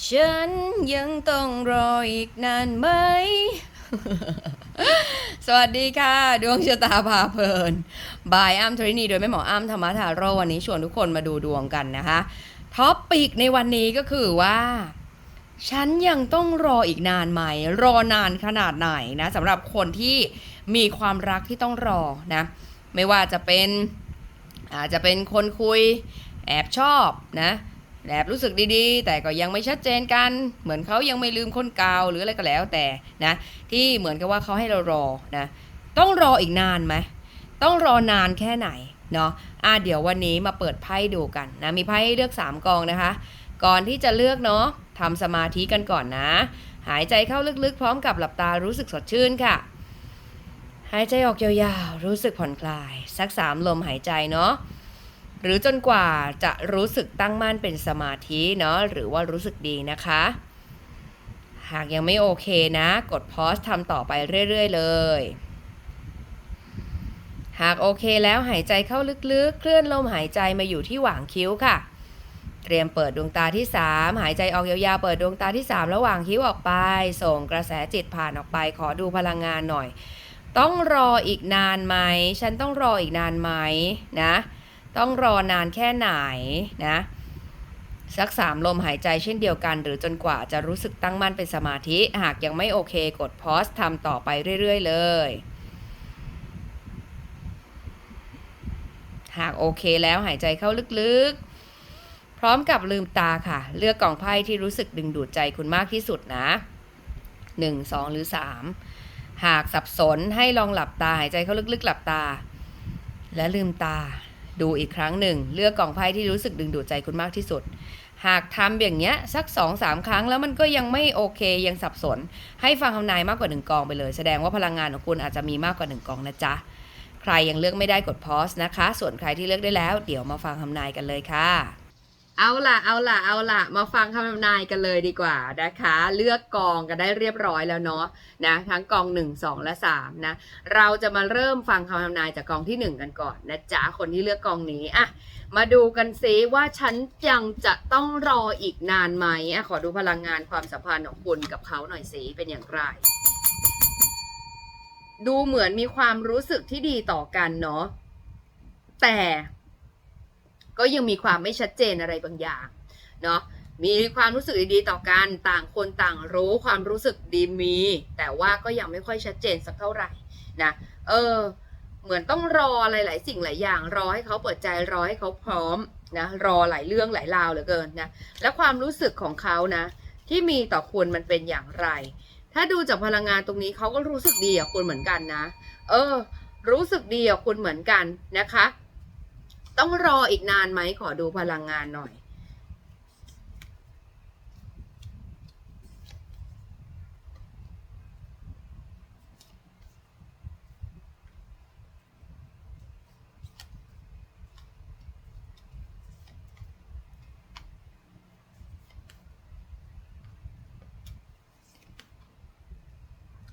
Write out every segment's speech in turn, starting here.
ฉันยังต้องรออีกนานไหม สวัสดีค่ะ ดวงชะตาพาเพลิน บายอ้ำทรินีโดยแม่หมออ้ำธรรมธาโรวันนี้ชวนทุกคนมาดูดวงกันนะคะ ท็อปปิกในวันนี้ก็คือว่า ฉันยังต้องรออีกนานไหม รอนานขนาดไหนนะสำหรับคนที่มีความรักที่ต้องรอนะ ไม่ว่าจะเป็นอาจจะเป็นคนคุยแอบชอบนะ แอบรู้สึกดีๆ แต่ก็ยังไม่ชัดเจนกัน เหมือนเขายังไม่ลืมคนเก่าหรืออะไรก็แล้วแต่นะ ที่เหมือนกับว่าเขาให้เรารอนะ ต้องรออีกนานไหมต้องรอนานแค่ไหนเนาะอะเดี๋ยววันนี้มาเปิดไพ่ดูกันนะ มีไพ่ให้เลือก 3 กองนะคะ ก่อนที่จะเลือกเนาะทำสมาธิกันก่อนนะ หายใจเข้าลึกๆ พร้อมกับหลับตารู้สึกสดชื่นค่ะ หายใจออกยาวๆ รู้สึกผ่อนคลาย สักสามลมหายใจเนาะ หรือจนกว่าจะรู้สึกตั้งมั่นเป็นสมาธิเนาะหรือว่ารู้สึกดีนะคะ หากยังไม่โอเคนะ กดพอสทำต่อไปเรื่อย ๆ เลย หากโอเคแล้วหายใจเข้าลึกๆ เคลื่อนลมหายใจมาอยู่ที่หว่างคิ้วค่ะ เตรียมเปิดดวงตาที่ 3 หายใจออกยาวๆ เปิดดวงตาที่ 3 ระหว่างคิ้วออกไป ส่งกระแสจิตผ่านออกไป ขอดูพลังงานหน่อย ต้องรออีกนานไหม ฉันต้องรออีกนานไหมนะ ต้องรอนานแค่ไหนนะสักสามลมหายใจเช่นเดียวกัน หรือจนกว่าจะรู้สึกตั้งมั่นเป็นสมาธิ หากยังไม่โอเคกดพอสทำต่อไปเรื่อย ๆ เลย หากโอเคแล้วหายใจเข้าลึกๆ พร้อมกับลืมตาค่ะ เลือกกล่องไพ่ที่รู้สึกดึงดูดใจคุณมากที่สุดนะ 1 2 หรือ 3 หากสับสนให้ลองหลับตาหายใจเข้าลึกๆ หลับตา และลืมตา ดูอีกครั้งหนึ่ง เลือกกล่องไพ่ที่รู้สึกดึงดูดใจคุณมากที่สุด หากทำอย่างเงี้ยสัก2อสามครั้งแล้วมันก็ยังไม่โอเคยังสับสน ให้ฟังคำนายมากกว่าหนึ่งกองไปเลย แสดงว่าพลังงานของคุณอาจจะมีมากกว่าหนึ่งกองนะจ๊ะใครยังเลือกไม่ได้กดพอสนะคะ ส่วนใครที่เลือกได้แล้ว เดี๋ยวมาฟังคำนายกันเลยค่ะ เอาล่ะเอาล่ะเอาล่ะ มาฟังคำทำนายกันเลยดีกว่านะคะ เลือกกองกันได้เรียบร้อยแล้วเนาะนะทั้งกอง 1 2 และ 3 นะ เราจะมาเริ่มฟังคำทำนายจากกองที่ 1 กันก่อนนะจ๊ะคนที่เลือกกองนี้อะมาดูกันซิว่าฉันยังจะต้องรออีกนานไหมอะขอดูพลังงานความสัมพันธ์ของคุณกับเขาหน่อยสิเป็นอย่างไร ดูเหมือนมีความรู้สึกที่ดีต่อกันเนาะแต่ ก็ยังมีความไม่ชัดเจนอะไรบางอย่างเนาะมีความรู้สึกดีๆต่อกันต่างคนต่างรู้ความรู้สึกดีมี แต่ว่าก็ยังไม่ค่อยชัดเจนสักเท่าไหร่นะเออเหมือนต้องรออะไรหลายสิ่งหลายอย่าง รอให้เขาเปิดใจรอให้เขาพร้อมนะรอหลายเรื่องหลายราวเหลือเกินนะและความรู้สึกของเขานะที่มีต่อคุณมันเป็นอย่างไร ถ้าดูจากพลังงานตรงนี้เขาก็รู้สึกดีกับคุณเหมือนกันนะ เออ รู้สึกดีกับคุณเหมือนกันนะคะ ต้องรออีกนานไหมขอดูพลังงานหน่อย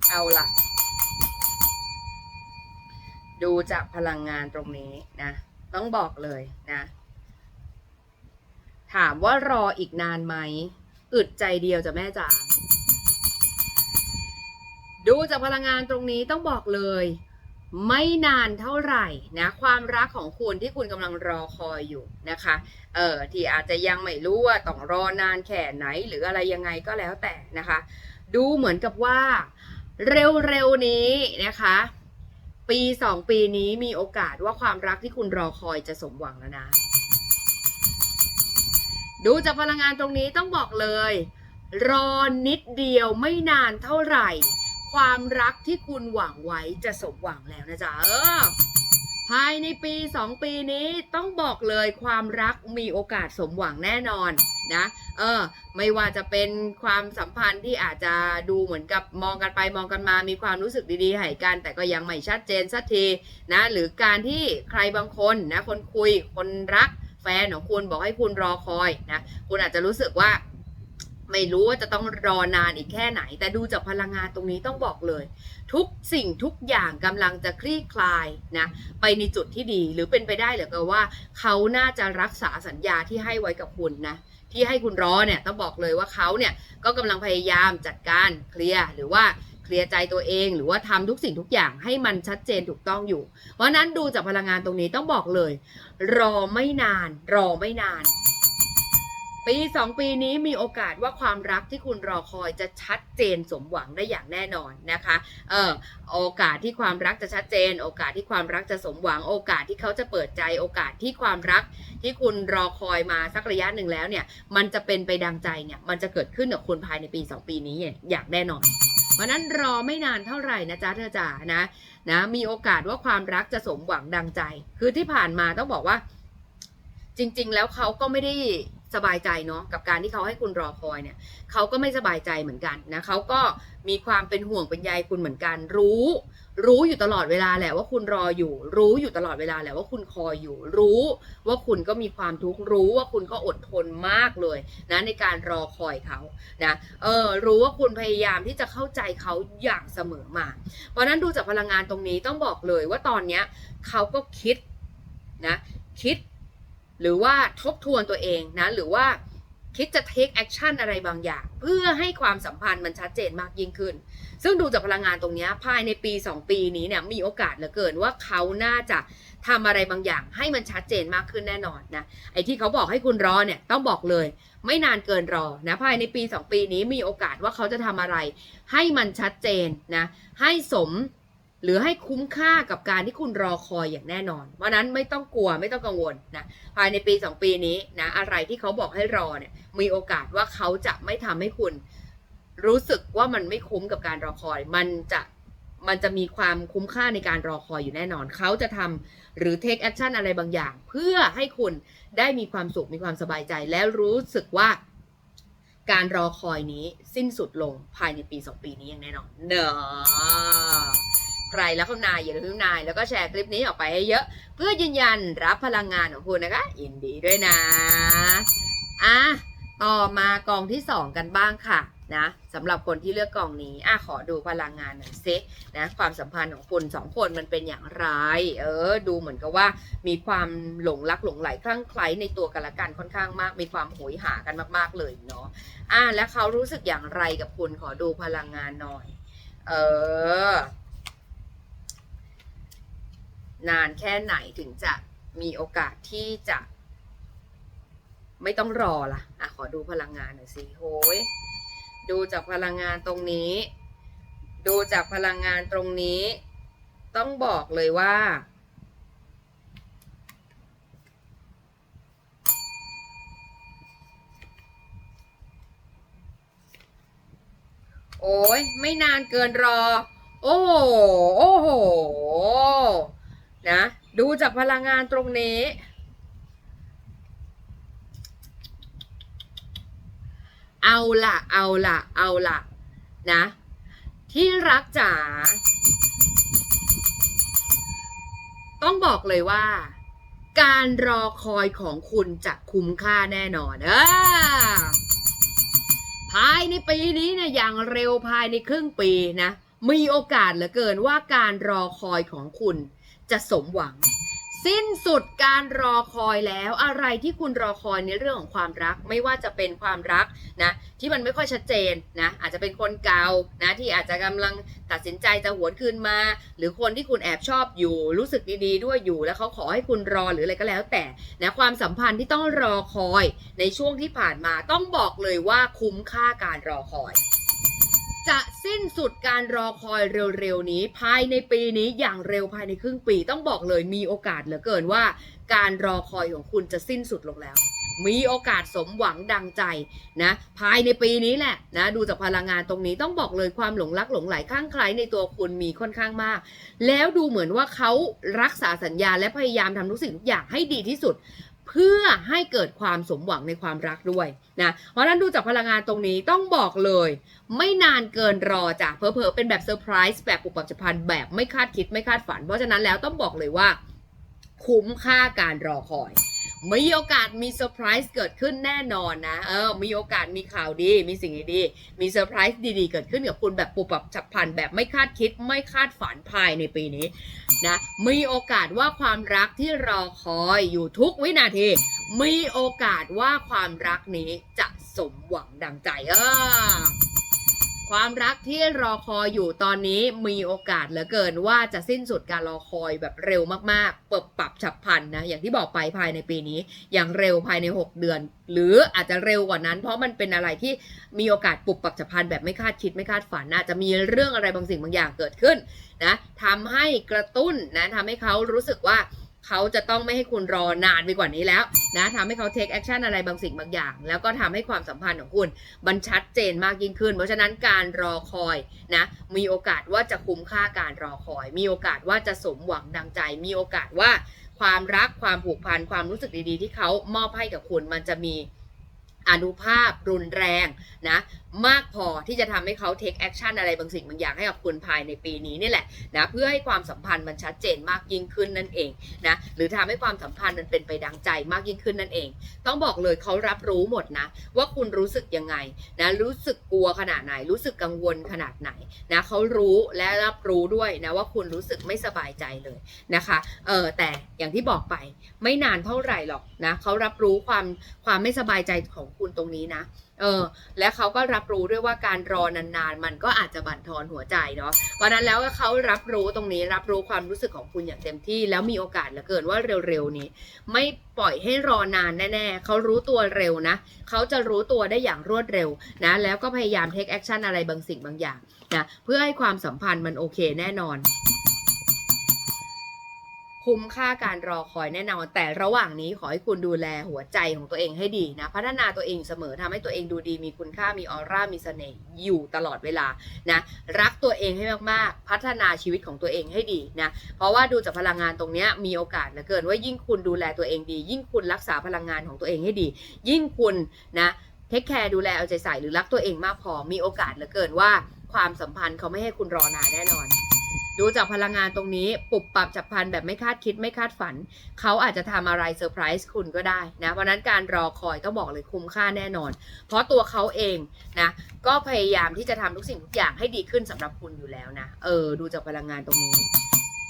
เอาละดูจากพลังงานตรงนี้นะ ต้องบอกเลยนะ ถามว่ารออีกนานไหมอึดใจเดียวจะแม่จ๋าดูจากพลังงานตรงนี้ต้องบอกเลย ไม่นานเท่าไหร่นะ ความรักของคุณที่คุณกำลังรอคอยอยู่นะคะเออที่อาจจะยังไม่รู้ว่าต้องรอนานแค่ไหนหรืออะไรยังไงก็แล้วแต่นะคะ ดูเหมือนกับว่าเร็วๆนี้นะคะ ปีสองปีนี้มีโอกาสว่าความรักที่คุณรอคอยจะสมหวังแล้วนะ ดูจากพลังงานตรงนี้ต้องบอกเลย รอนิดเดียวไม่นานเท่าไหร่ ความรักที่คุณหวังไว้จะสมหวังแล้วนะจ๊ะเออ ภายในปีสองปีนี้ต้องบอกเลยความรักมีโอกาสสมหวังแน่นอนนะเออไม่ว่าจะเป็นความสัมพันธ์ที่อาจจะดูเหมือนกับมองกันไปมองกันมา มีความรู้สึกดีๆให้กัน แต่ก็ยังไม่ชัดเจนสักทีนะหรือการที่ใครบางคนนะคนคุยคนรักแฟนของคุณบอกให้คุณรอคอยนะคุณอาจจะรู้สึกว่าไม่รู้ว่าจะต้องรอนานอีกแค่ไหน แต่ดูจากพลังงานตรงนี้ต้องบอกเลย ทุกสิ่งทุกอย่างกำลังจะคลี่คลายนะไปในจุดที่ดีหรือเป็นไปได้เหรือก็ว่า เขาน่าจะรักษาสัญญาที่ให้ไว้กับคุณนะที่ให้คุณรอเนี่ยต้องบอกเลยว่าเขาเนี่ยก็กำลังพยายามจัดการเคลียร์หรือว่าเคลียร์ใจตัวเองหรือว่าทำทุกสิ่งทุกอย่างให้มันชัดเจนถูกต้องอยู่ เพราะนั้นดูจากพลังงานตรงนี้ต้องบอกเลย รอไม่นาน รอไม่นาน ปีสองปีนี้มีโอกาสว่าความรักที่คุณรอคอยจะชัดเจนสมหวังได้อย่างแน่นอนนะคะเออโอกาสที่ความรักจะชัดเจน โอกาสที่ความรักจะสมหวัง โอกาสที่เขาจะเปิดใจ โอกาสที่ความรักที่คุณรอคอยมาสักระยะหนึ่งแล้วเนี่ย มันจะเป็นไปดังใจเนี่ย มันจะเกิดขึ้นกับคุณภายในปี 2 ปีนี้อย่างแน่นอนเพราะฉะนั้นรอไม่นานเท่าไหร่นะจ๊ะเธอจ๋านะนะมีโอกาสว่าความรักจะสมหวังดังใจ คือที่ผ่านมาต้องบอกว่า จริง ๆ แล้วเขาก็ไม่ได้ สบายใจเนาะกับการที่เขาให้คุณรอคอยเนี่ยเขาก็ไม่สบายใจเหมือนกันนะเขาก็มีความเป็นห่วงเป็นใยคุณเหมือนกัน รู้ รู้อยู่ตลอดเวลาแหละว่าคุณรออยู่ รู้อยู่ตลอดเวลาแหละว่าคุณคอยอยู่ รู้ว่าคุณก็มีความทุกข์รู้ว่าคุณก็อดทนมากเลยนะในการรอคอยเขานะเออรู้ว่าคุณพยายามที่จะเข้าใจเขาอย่างเสมอมา เพราะนั้นดูจากพลังงานตรงนี้ต้องบอกเลยว่าตอนเนี้ยเขาก็คิดนะคิด หรือว่าทบทวนตัวเองนะ หรือว่าคิดจะ take action อะไรบางอย่าง เพื่อให้ความสัมพันธ์มันชัดเจนมากยิ่งขึ้น ซึ่งดูจากพลังงานตรงนี้ภายในปี 2 ปีนี้เนี่ยมีโอกาสเหลือเกินว่าเขาน่าจะทำอะไรบางอย่าง ให้มันชัดเจนมากขึ้นแน่นอนนะไอ้ที่เขาบอกให้คุณรอเนี่ยต้องบอกเลย ไม่นานเกินรอนะภายในปี 2 ปีนี้มีโอกาสว่าเขาจะทำอะไร ให้มันชัดเจนนะให้สม หรือให้คุ้มค่ากับการที่คุณรอคอยอย่างแน่นอน เพราะนั้นไม่ต้องกลัวไม่ต้องกังวลนะภายในปี 2 ปีนี้นะอะไรที่เขาบอกให้รอเนี่ยมีโอกาสว่าเขาจะไม่ทำให้คุณ รู้สึกว่ามันไม่คุ้มกับการรอคอย มันจะมันจะมีความคุ้มค่าในการรอคอยอยู่แน่นอน เขาจะทำหรือ take action อะไรบางอย่าง เพื่อให้คุณได้มีความสุขมีความสบายใจ และรู้สึกว่าการรอคอยนี้สิ้นสุดลงภายในปี 2 ปีนี้อย่างแน่นอนเนอะ รแล้วคุณนายอย่าลืมนาย แล้วก็แชร์คลิปนี้ออกไปให้เยอะ เพื่อยืนยันรับพลังงานของคุณนะคะยินดีด้วยนะอะต่อมากองที่2กันบ้างค่ะนะสำหรับคนที่เลือกกองนี้อะขอดูพลังงานหน่อยซินะความสัมพันธ์ของคุณสองคนมันเป็นอย่างไร เออ ดูเหมือนกับว่า มีความหลงรักหลงไหลคลั่งไคล้ในตัวกันและกันค่อนข้างมาก มีความโหยหากันมากๆเลยเนาะอะแล้วเขารู้สึกอย่างไรกับคุณขอดูพลังงานหน่อย เออ นานแค่ไหนถึงจะมีโอกาสที่จะ ไม่ต้องรอล่ะอะ ขอดูพลังงานหน่อยสิโหยดูจากพลังงานตรงนี้ ดูจากพลังงานตรงนี้ ต้องบอกเลยว่า โอ้ยไม่นานเกินรอ โอ้โหโอ้โห นะดูจากพลังงานตรงนี้ เอาละเอาละเอาละนะ ที่รักจ๋าต้องบอกเลยว่า การรอคอยของคุณจะคุ้มค่าแน่นอนเออภายในปีนี้เนี่ยอย่างเร็วภายในครึ่งปีนะ มีโอกาสเหลือเกินว่าการรอคอยของคุณ จะสมหวัง สิ้นสุดการรอคอยแล้วอะไรที่คุณรอคอยในเรื่องของความรัก ไม่ว่าจะเป็นความรักนะที่มันไม่ค่อยชัดเจนนะอาจจะเป็นคนเก่านะที่อาจจะกำลังตัดสินใจจะหวนคืนมา หรือคนที่คุณแอบชอบอยู่ รู้สึกดีๆ ด้วยอยู่แล้วเขาขอให้คุณรอหรืออะไรก็แล้ว แต่นะความสัมพันธ์ที่ต้องรอคอยในช่วงที่ผ่านมาต้องบอกเลยว่าคุ้มค่าการรอคอย จะสิ้นสุดการรอคอยเร็วๆนี้ ภายในปีนี้อย่างเร็วภายในครึ่งปีต้องบอกเลยมีโอกาสเหลือเกินว่า การรอคอยของคุณจะสิ้นสุดลงแล้ว มีโอกาสสมหวังดังใจนะภายในปีนี้แหละนะดูจากพลังงานตรงนี้ต้องบอกเลยความหลงรักหลงไหลข้างใครในตัวคุณมีค่อนข้างมาก แล้วดูเหมือนว่าเขารักษาสัญญาและพยายามทำทุกสิ่งทุกอย่างให้ดีที่สุด เพื่อให้เกิดความสมหวังในความรักด้วยนะเพราะฉะนั้นดูจากพลังงานตรงนี้ต้องบอกเลย ไม่นานเกินรอจ้ะเพอเพอเป็นแบบเซอร์ไพรส์แบบปุบปับจับพลันแบบไม่คาดคิดไม่คาดฝัน เพราะฉะนั้นแล้วต้องบอกเลยว่า คุ้มค่าการรอคอย มีโอกาสมีเซอร์ไพรส์เกิดขึ้นแน่นอนนะ เออ มีโอกาสมีข่าวดี มีสิ่งดีๆมีเซอร์ไพรส์ดีๆ เกิดขึ้นกับคุณแบบปุบปับฉับพลันแบบไม่คาดคิดไม่คาดฝันภายในปีนี้นะ มีโอกาสว่าความรักที่รอคอยอยู่ทุกวินาที มีโอกาสว่าความรักนี้จะสมหวังดังใจเออ ความรักที่รอคอยอยู่ตอนนี้มีโอกาสเหลือเกินว่าจะสิ้นสุดการรอคอยแบบเร็วมากๆ เปิบปรับฉับพลันนะ อย่างที่บอกไปภายในปีนี้ อย่างเร็วภายใน 6 เดือน หรืออาจจะเร็วกว่านั้น เพราะมันเป็นอะไรที่มีโอกาสปรับปรับฉับพลันแบบไม่คาดคิดไม่คาดฝันอาจจะมีเรื่องอะไรบางสิ่งบางอย่างเกิดขึ้นนะทำให้กระตุ้นนะทำให้เขารู้สึกว่า เขาจะต้องไม่ให้คุณรอนานไปกว่านี้แล้วนะทำให้เขา take action อะไรบางสิ่งบางอย่าง แล้วก็ทำให้ความสัมพันธ์ของคุณมันชัดเจนมากยิ่งขึ้น เพราะฉะนั้นการรอคอยนะมีโอกาสว่าจะคุ้มค่าการรอคอย มีโอกาสว่าจะสมหวังดังใจ มีโอกาสว่าความรักความผูกพันความรู้สึกดีๆ ที่เขามอบให้กับคุณมันจะมีอนุภาพรุนแรงนะมากพอที่จะทำให้เขา take action อะไรบางสิ่งบางอย่างให้กับคุณภายในปีนี้นี่แหละนะเพื่อให้ความสัมพันธ์มันชัดเจนมากยิ่งขึ้นนั่นเองนะหรือทำให้ความสัมพันธ์มันเป็นไปดังใจมากยิ่งขึ้นนั่นเอง ต้องบอกเลยเขารับรู้หมดนะ ว่าคุณรู้สึกยังไงนะรู้สึกกลัวขนาดไหน รู้สึกกังวลขนาดไหนนะเขารู้และรับรู้ด้วยนะว่าคุณรู้สึกไม่สบายใจเลยนะคะเออแต่อย่างที่บอกไปไม่นานเท่าไหร่หรอกนะเขารับรู้ความความไม่สบายใจของคุณตรงนี้นะ เออและเขาก็รับรู้ด้วยว่าการรอนานๆ มันก็อาจจะบั่นทอนหัวใจเนาะวันนั้นแล้วเขารับรู้ตรงนี้รับรู้ความรู้สึกของคุณอย่างเต็มที่ แล้วมีโอกาสเหลือเกินว่าเร็วๆนี้ ไม่ปล่อยให้รอนานแน่ๆเขารู้ตัวเร็วนะเขาจะรู้ตัวได้อย่างรวดเร็วนะแล้วก็พยายาม take action อะไรบางสิ่งบางอย่างนะเพื่อให้ความสัมพันธ์มันโอเคแน่นอน คุ้มค่าการรอคอยแน่นอน แต่ระหว่างนี้ขอให้คุณดูแลหัวใจของตัวเองให้ดีนะ พัฒนาตัวเองเสมอทำให้ตัวเองดูดี มีคุณค่ามีออร่ามีเสน่ห์อยู่ตลอดเวลานะรักตัวเองให้มากๆ พัฒนาชีวิตของตัวเองให้ดีนะเพราะว่าดูจากพลังงานตรงนี้มีโอกาสเหลือเกินว่ายิ่งคุณดูแลตัวเองดี ยิ่งคุณรักษาพลังงานของตัวเองให้ดี ยิ่งคุณนะเทคแคร์ดูแลเอาใจใส่หรือรักตัวเองมากพอมีโอกาสเหลือเกินว่าความสัมพันธ์เขาไม่ให้คุณรอนานแน่นอน ดูจากพลังงานตรงนี้ปรับปรับจับพลันแบบไม่คาดคิดไม่คาดฝัน เขาอาจจะทำอะไรเซอร์ไพรส์คุณก็ได้นะ เพราะนั้นการรอคอยต้องบอกเลยคุ้มค่าแน่นอน เพราะตัวเขาเองนะก็พยายามที่จะทำทุกสิ่งทุกอย่างให้ดีขึ้นสำหรับคุณอยู่แล้วนะ เออ ดูจากพลังงานตรงนี้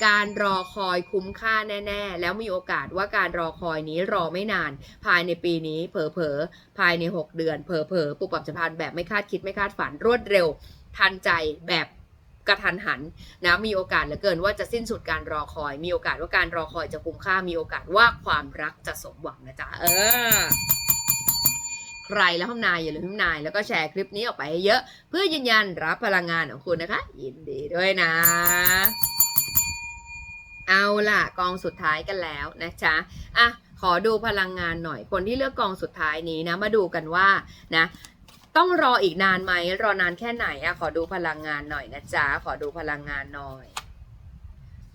การรอคอยคุ้มค่าแน่ๆ แล้วมีโอกาสว่าการรอคอยนี้รอไม่นาน ภายในปีนี้เผลอๆภายใน 6 เดือนเผลอๆปรับปรับจับพลันแบบไม่คาดคิดไม่คาดฝันรวดเร็วทันใจแบบ กระทันหันนะมีโอกาสเหลือเกินว่าจะสิ้นสุดการรอคอย มีโอกาสว่าการรอคอยจะคุ้มค่ามีโอกาสว่าความรักจะสมหวังนะจ๊ะเออใครแล้วทำนายอย่าลืมทำนายแล้วก็แชร์คลิปนี้ออกไปให้เยอะ เพื่อยืนยันรับพลังงานของคุณนะคะ ยินดีด้วยนะ เอาล่ะกองสุดท้ายกันแล้วนะจ๊ะอะขอดูพลังงานหน่อยคนที่เลือกกองสุดท้ายนี้นะ มาดูกันว่านะ ต้องรออีกนานไหมรอนานแค่ไหนอะขอดูพลังงานหน่อยนะจ๊ะขอดูพลังงานหน่อย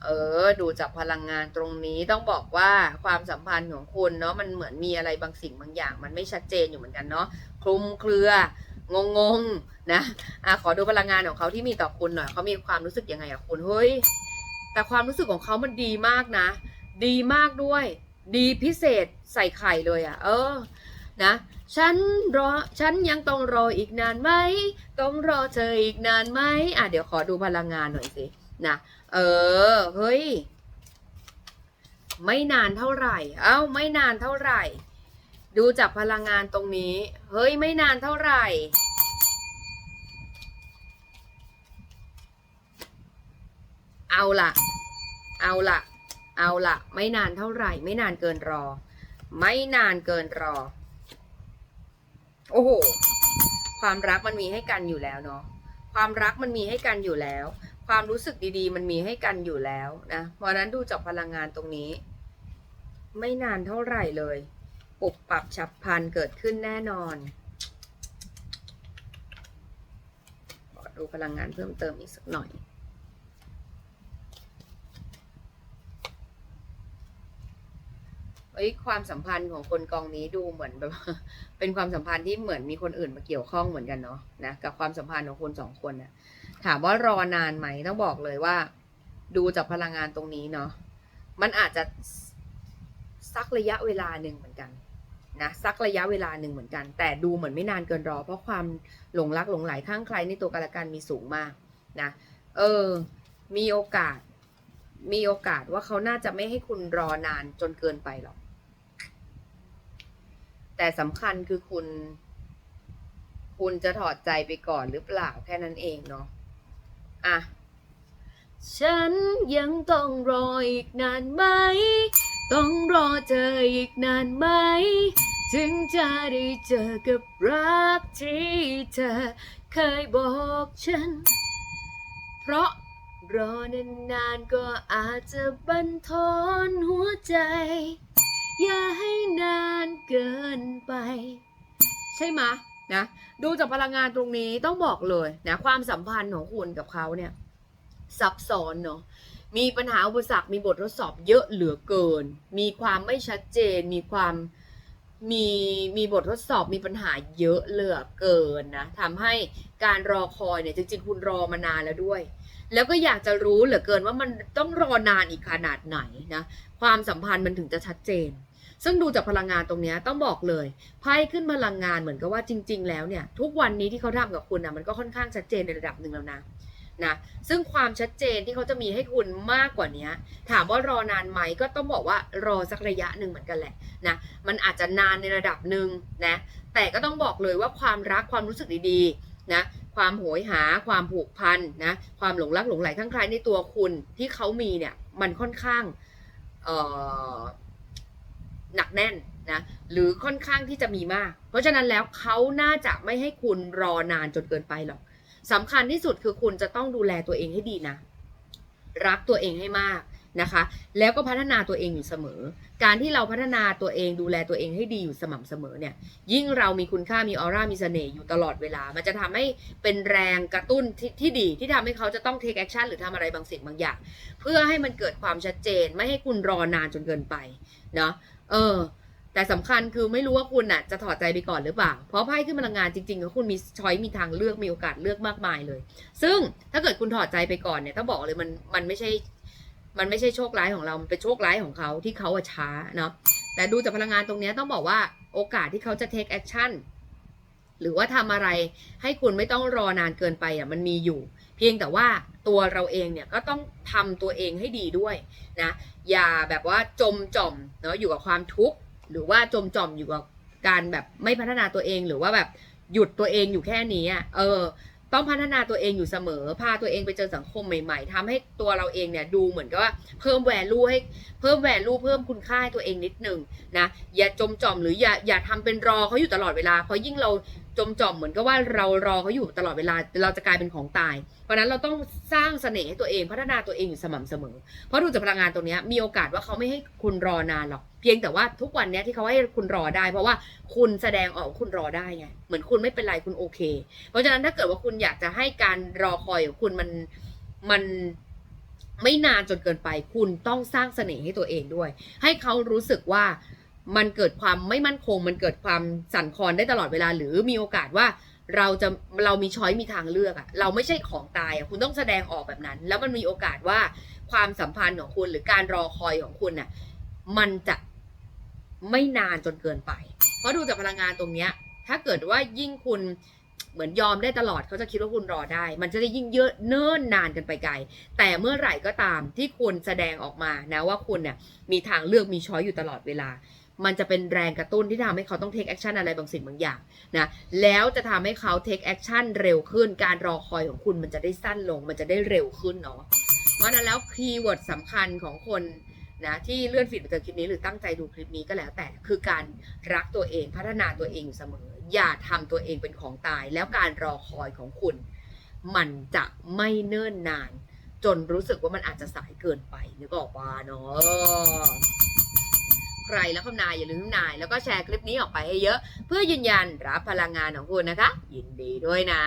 เออ ดูจากพลังงานตรงนี้ต้องบอกว่าความสัมพันธ์ของคุณเนาะมันเหมือนมีอะไรบางสิ่งบางอย่าง มันไม่ชัดเจนอยู่เหมือนกันเนาะคลุมเครืองงงๆนะอะขอดูพลังงานของเขาที่มีต่อคุณหน่อยเขามีความรู้สึกยังไงกับคุณเฮ้ยแต่ความรู้สึกของเขามันดีมากนะ ดีมากด้วย ดีพิเศษใส่ไข่เลยอะเออ นะฉันรอฉันยังต้องรออีกนานไหมต้องรอเธออีกนานไหมอะเดี๋ยวขอดูพลังงานหน่อยสินะเออเฮ้ยไม่นานเท่าไหร่ เอ้าไม่นานเท่าไหร่ ดูจากพลังงานตรงนี้ เฮ้ยไม่นานเท่าไหร่ เอาละเอาละเอาละไม่นานเท่าไหร่ ไม่นานเกินรอ ไม่นานเกินรอ โอ้โห ความรักมันมีให้กันอยู่แล้วเนาะ ความรักมันมีให้กันอยู่แล้ว ความรู้สึกดีๆ มันมีให้กันอยู่แล้วนะ เพราะนั้นดูจากพลังงานตรงนี้ ไม่นานเท่าไหร่เลย ปุบปรับฉับพลันเกิดขึ้นแน่นอนดูพลังงานเพิ่มเติมอีกสักหน่อย เอ้ยความสัมพันธ์ของคนกองนี้ดูเหมือนแบบ เป็นความสัมพันธ์ที่เหมือนมีคนอื่นมาเกี่ยวข้องเหมือนกันเนาะนะกับความสัมพันธ์ของคนสองคนนะถามว่ารอนานไหมต้องบอกเลยว่า ดูจากพลังงานตรงนี้เนาะมันอาจจะสักระยะเวลาหนึ่งเหมือนกันนะสักระยะเวลาหนึ่งเหมือนกัน แต่ดูเหมือนไม่นานเกินรอ เพราะความหลงรักหลงไหลข้างใครในตัวกันละกันมีสูงมากนะเออ มีโอกาส มีโอกาสว่าเขาน่าจะไม่ให้คุณรอนานจนเกินไปหรอก แต่สำคัญคือคุณ คุณจะถอดใจไปก่อนหรือเปล่าแค่นั้นเองเนาะอะฉันยังต้องรออีกนานไหม ต้องรอเจออีกนานไหม ถึงจะได้เจอกับรักที่เธอเคยบอกฉัน เพราะรอนานๆก็อาจจะบันทอนหัวใจ อย่าให้นานเกินไป ใช่ไหมนะ ดูจากพลังงานตรงนี้ต้องบอกเลยนะความสัมพันธ์ของคุณกับเขาเนี่ย ซับซ้อนเนาะมีปัญหาอุปสรรคมีบททดสอบเยอะเหลือเกิน มีความไม่ชัดเจน มีความมีมีบททดสอบมีปัญหาเยอะเหลือเกินนะทำให้การรอคอยเนี่ยจริงๆคุณรอมานานแล้วด้วย แล้วก็อยากจะรู้เหลือเกินว่ามันต้องรอนานอีกขนาดไหนนะ ความสัมพันธ์มันถึงจะชัดเจน ซึ่งดูจากพลังงานตรงนี้ต้องบอกเลยไพ่ขึ้นพลังงานเหมือนกับว่าจริง ๆ แล้วเนี่ยทุกวันนี้ที่เขาทำกับคุณนะมันก็ค่อนข้างชัดเจนในระดับหนึ่งแล้วนะนะซึ่งความชัดเจนที่เขาจะมีให้คุณมากกว่านี้ถามว่ารอนานไหมก็ต้องบอกว่ารอสักระยะหนึ่งเหมือนกันแหละนะมันอาจจะนานในระดับหนึ่งนะแต่ก็ต้องบอกเลยว่าความรักความรู้สึกดีๆ นะความโหยหาความผูกพันนะความหลงรักหลงไหลข้างใครในตัวคุณที่เขามีเนี่ยมันค่อนข้างหนักแน่นนะหรือค่อนข้างที่จะมีมาก เพราะฉะนั้นแล้วเขาน่าจะไม่ให้คุณรอนานจนเกินไปหรอกสำคัญที่สุดคือคุณจะต้องดูแลตัวเองให้ดีนะ รักตัวเองให้มาก นะคะ แล้วก็พัฒนาตัวเองอยู่เสมอ การที่เราพัฒนาตัวเองดูแลตัวเองให้ดีอยู่สม่ำเสมอเนี่ย ยิ่งเรามีคุณค่ามีออร่ามีเสน่ห์อยู่ตลอดเวลา มันจะทำให้เป็นแรงกระตุ้นที่ที่ดีที่ทำให้เขาจะต้อง take action หรือทำอะไรบางสิ่งบางอย่าง เพื่อให้มันเกิดความชัดเจน ไม่ให้คุณรอนานจนเกินไปเนาะเออ แต่สำคัญคือไม่รู้ว่าคุณน่ะจะถอดใจไปก่อนหรือเปล่า เพราะไพ่ขึ้นพลังงานจริงๆก็คุณมีช้อยมีทางเลือกมีโอกาสเลือกมากมายเลย ซึ่งถ้าเกิดคุณถอดใจไปก่อนเนี่ยถ้าบอกเลยมันมันไม่ใช่ มันไม่ใช่โชคร้ายของเรา มันเป็นโชคร้ายของเขาที่เขาอะช้าเนาะ แต่ดูจากพลังงานตรงนี้ต้องบอกว่าโอกาสที่เขาจะ take action หรือว่าทำอะไรให้คุณไม่ต้องรอนานเกินไปอะมันมีอยู่ เพียงแต่ว่าตัวเราเองเนี่ยก็ต้องทำตัวเองให้ดีด้วยนะ อย่าแบบว่าจมจ่อมเนาะอยู่กับความทุกข์หรือว่าจมจ่อมอยู่กับการแบบไม่พัฒนาตัวเองหรือว่าแบบหยุดตัวเองอยู่แค่นี้อะเออ ต้องพัฒนาตัวเองอยู่เสมอ พาตัวเองไปเจอสังคมใหม่ ๆทำให้ตัวเราเองเนี่ยดูเหมือนกับว่าเพิ่มแวลูให้เพิ่มแวลูเพิ่มคุณค่าให้ตัวเองนิดนึงนะอย่าจมจอมหรืออย่าอย่าทำเป็นรอเขาอยู่ตลอดเวลาเพราะยิ่งเราจมจอมเหมือนกับว่าเรารอเขาอยู่ตลอดเวลาเราจะกลายเป็นของตาย เพราะนั้นเราต้องสร้างเสน่ห์ให้ตัวเองพัฒนาตัวเองอยู่สม่ำเสมอ เพราะดูจากพลังงานตรงนี้มีโอกาสว่าเขาไม่ให้คุณรอนานหรอกเพียงแต่ว่าทุกวันนี้ที่เขาให้คุณรอได้ เพราะว่าคุณแสดงออกคุณรอได้ไงเหมือนคุณไม่เป็นไรคุณโอเค เพราะฉะนั้นถ้าเกิดว่าคุณอยากจะให้การรอคอยของคุณมันมันไม่นานจนเกินไป คุณต้องสร้างเสน่ห์ให้ตัวเองด้วย ให้เขารู้สึกว่ามันเกิดความไม่มั่นคง มันเกิดความสั่นคลอนได้ตลอดเวลา หรือมีโอกาสว่า เราจะเรามีช้อยมีทางเลือกอะเราไม่ใช่ของตายอะคุณต้องแสดงออกแบบนั้น แล้วมันมีโอกาสว่าความสัมพันธ์ของคุณหรือการรอคอยของคุณน่ะมันจะไม่นานจนเกินไป เพราะดูจากพลังงานตรงเนี้ย ถ้าเกิดว่ายิ่งคุณเหมือนยอมได้ตลอดเขาจะคิดว่าคุณรอได้ มันจะได้ยิ่งเยอะเนิ่นนานกันไปไกล แต่เมื่อไหร่ก็ตามที่คุณแสดงออกมานะว่าคุณเนี่ยมีทางเลือกมีช้อยอยู่ตลอดเวลา มันจะเป็นแรงกระตุ้นที่ทำให้เขาต้อง take action อะไรบางสิ่งบางอย่างนะแล้วจะทำให้เขา take action เร็วขึ้น การรอคอยของคุณมันจะได้สั้นลง มันจะได้เร็วขึ้นเนาะเพราะนั้นแล้วคีย์เวิร์ดสำคัญของคนนะที่เลื่อนฟีดไปเจอคลิปนี้หรือตั้งใจดูคลิปนี้ก็แล้วแต่คือการรักตัวเองพัฒนาตัวเองอยู่เสมอ อย่าทำตัวเองเป็นของตาย แล้วการรอคอยของคุณ มันจะไม่เนิ่นนาน จนรู้สึกว่ามันอาจจะสายเกินไปนึกออกปะเนาะ ใครแล้วคำนายอย่าลืมนาย แล้วก็แชร์คลิปนี้ออกไปให้เยอะ เพื่อยืนยันรับพลังงานของคุณนะคะ ยินดีด้วยนะ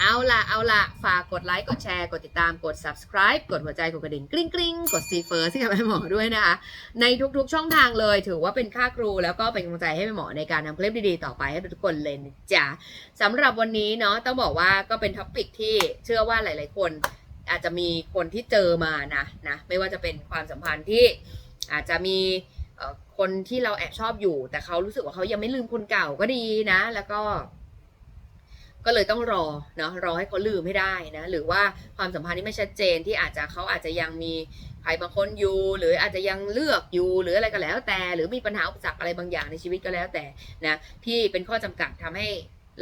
เอาล่ะเอาล่ะฝากกดไลค์กดแชร์กดติดตามกด subscribe กดหัวใจกดกระดิ่งกริ๊งกริ๊งกดซีเฟิร์สให้กับแม่หมอด้วยนะคะในทุกๆช่องทางเลย ถือว่าเป็นค่าครูแล้วก็เป็นกำลังใจให้แม่หมอในการทำคลิปดีๆต่อไปให้ทุกคนเลยนะจ๊ะสำหรับวันนี้เนาะต้องบอกว่าก็เป็นท็อปิกที่เชื่อว่าหลาย ๆ คนอาจจะมีคนที่เจอมานะนะไม่ว่าจะเป็นความสัมพันธ์ที่ อาจจะมีคนที่เราแอบชอบอยู่ แต่เขารู้สึกว่าเขายังไม่ลืมคนเก่าก็ดีนะ แล้วก็ ก็เลยต้องรอเนาะรอให้เขาลืมให้ได้นะ หรือว่าความสัมพันธ์ที่ไม่ชัดเจนที่อาจจะเขาอาจจะยังมีใครบางคนอยู่ หรืออาจจะยังเลือกอยู่หรืออะไรก็แล้วแต่ หรือมีปัญหาอุปสรรคอะไรบางอย่างในชีวิตก็แล้วแต่นะที่เป็นข้อจำกัดทำให้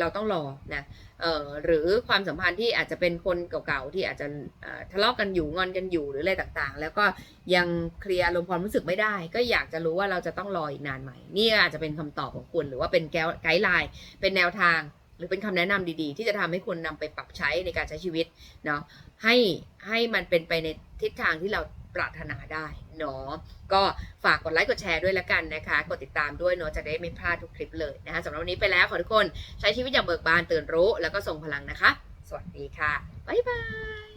เราต้องรอนะเอ่อหรือความสัมพันธ์ที่อาจจะเป็นคนเก่าๆที่อาจจะทะเลาะกันอยู่งอนกันอยู่หรืออะไรต่างๆ แล้วก็ยังเคลียร์อารมณ์ความรู้สึกไม่ได้ ก็อยากจะรู้ว่าเราจะต้องรออีกนานไหมนี่อาจจะเป็นคำตอบของคุณหรือว่าเป็นแกไกด์ไลน์เป็นแนวทาง หรือเป็นคำแนะนำดีๆ ที่จะทำให้คุณนำไปปรับใช้ในการใช้ชีวิตเนาะให้ให้มันเป็นไปในทิศทางที่เรา ปรารถนาได้เนาะก็ฝากกดไลค์กดแชร์ด้วยละกันนะคะ กดติดตามด้วยเนาะจะได้ไม่พลาดทุกคลิปเลยนะคะสำหรับวันนี้ไปแล้วขอทุกคนใช้ชีวิตอย่างเบิกบานตื่นรู้ แล้วก็ส่งพลังนะคะ สวัสดีค่ะบ๊ายบาย